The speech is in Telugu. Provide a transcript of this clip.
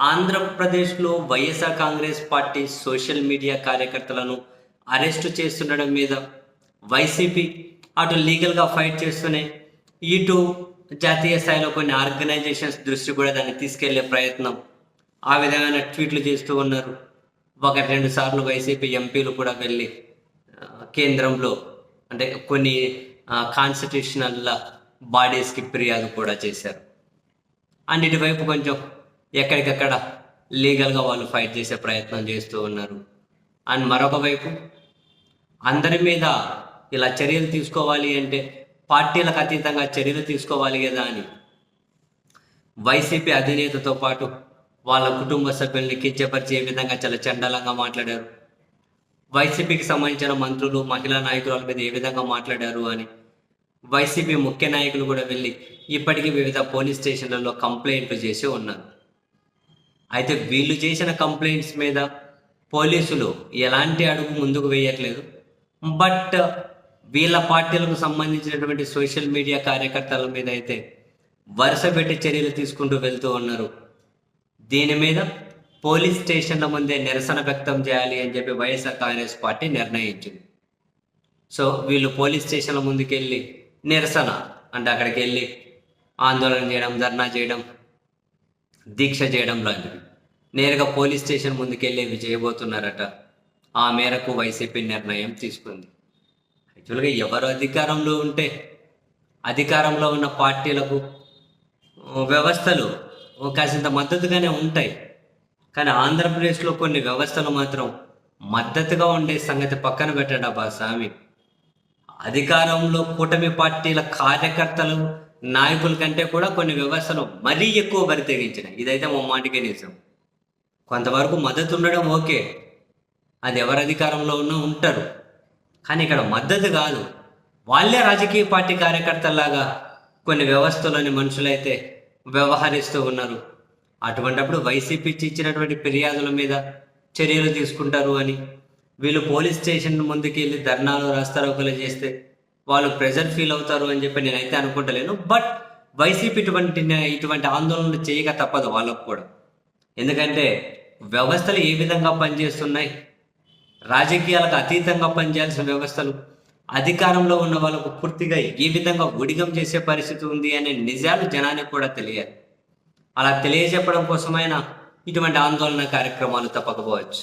ఆంధ్రప్రదేశ్లో YSR Congress party social media కార్యకర్తలను అరెస్టు చేస్తుండడం మీద వైసీపీ అటు లీగల్గా ఫైట్ చేస్తూనే ఇటు జాతీయ స్థాయిలో కొన్ని ఆర్గనైజేషన్స్ దృష్టి కూడా దాన్ని తీసుకెళ్ళే ప్రయత్నం ఆ విధమైన ట్వీట్లు చేస్తూ ఉన్నారు. ఒకటి రెండు సార్లు వైసీపీ ఎంపీలు కూడా వెళ్ళి కేంద్రంలో అంటే కొన్ని కాన్స్టిట్యూషనల్ బాడీస్కి ఫిర్యాదు కూడా చేశారు. అండ్ ఇటువైపు కొంచెం ఎక్కడికక్కడ లీగల్గా వాళ్ళు ఫైట్ చేసే ప్రయత్నం చేస్తూ ఉన్నారు. అండ్ మరొక వైపు అందరి మీద ఇలా చర్యలు తీసుకోవాలి అంటే పార్టీలకు అతీతంగా చర్యలు తీసుకోవాలి కదా అని వైసీపీ అధినేతతో పాటు వాళ్ళ కుటుంబ సభ్యుల్ని కించపరిచి ఏ విధంగా చాలా చండాలంగా మాట్లాడారు? వైసీపీకి సంబంధించిన మంత్రులు మహిళా నాయకుల మీద ఏ విధంగా మాట్లాడారు అని వైసీపీ ముఖ్య నాయకులు కూడా వెళ్ళి ఇప్పటికీ వివిధ పోలీస్ స్టేషన్లలో కంప్లైంట్లు చేసి ఉన్నారు. అయితే వీళ్ళు చేసిన కంప్లైంట్స్ మీద పోలీసులు ఎలాంటి అడుగు ముందుకు వేయట్లేదు. బట్ వీళ్ళ పార్టీలకు సంబంధించినటువంటి సోషల్ మీడియా కార్యకర్తల మీద అయితే వరుస పెట్టి చర్యలు తీసుకుంటూ వెళ్తూ ఉన్నారు. దీని మీద పోలీస్ స్టేషన్ల ముందే నిరసన వ్యక్తం చేయాలి అని చెప్పి వైఎస్ఆర్ కాంగ్రెస్ పార్టీ నిర్ణయించింది. సో వీళ్ళు పోలీస్ స్టేషన్ల ముందుకెళ్ళి నిరసన అంటే అక్కడికి వెళ్ళి ఆందోళన చేయడం ధర్నా చేయడం దీక్ష చేయడం లాంటివి నేరుగా పోలీస్ స్టేషన్ ముందుకెళ్ళి ఇవి చేయబోతున్నారట. ఆ మేరకు వైసీపీ నిర్ణయం తీసుకుంది. యాక్చువల్గా ఎవరు అధికారంలో ఉంటే అధికారంలో ఉన్న పార్టీలకు వ్యవస్థలు కాసింత మద్దతుగానే ఉంటాయి. కానీ ఆంధ్రప్రదేశ్లో కొన్ని వ్యవస్థలు మాత్రం మద్దతుగా ఉండే సంగతి పక్కన పెట్టడా బా స్వామి. అధికారంలో కూటమి పార్టీల కార్యకర్తలు నాయకుల కంటే కూడా కొన్ని వ్యవస్థలు మరీ ఎక్కువ బరి తెగించినాయి. ఇదైతే మాటికే నిజం. కొంతవరకు మద్దతు ఉండడం ఓకే. అది ఎవరు అధికారంలో ఉన్నా ఉంటారు. కానీ ఇక్కడ మద్దతు కాదు. వాళ్ళే రాజకీయ పార్టీ కార్యకర్తల్లాగా కొన్ని వ్యవస్థలోని మనుషులైతే వ్యవహరిస్తూ ఉన్నారు. అటువంటప్పుడు వైసీపీ ఇచ్చినటువంటి ఫిర్యాదుల మీద చర్యలు తీసుకుంటారు అని. వీళ్ళు పోలీస్ స్టేషన్ ముందుకు వెళ్ళి ధర్నాలు రాస్తారోకలు చేస్తే వాళ్ళు ప్రెజర్ ఫీల్ అవుతారు అని చెప్పి నేనైతే అనుకుంటలేను. బట్ వైసీపీ ఇటువంటి ఇటువంటి ఆందోళనలు చేయక తప్పదు వాళ్ళకు కూడా. ఎందుకంటే వ్యవస్థలు ఏ విధంగా పనిచేస్తున్నాయి? రాజకీయాలకు అతీతంగా పనిచేయాల్సిన వ్యవస్థలు అధికారంలో ఉన్న వాళ్ళకు పూర్తిగా ఏ విధంగా ఉడిగం చేసే పరిస్థితి ఉంది అనే నిజాలు జనానికి కూడా తెలియాలి. అలా తెలియజెప్పడం కోసమైనా ఇటువంటి ఆందోళన కార్యక్రమాలు తప్పకపోవచ్చు.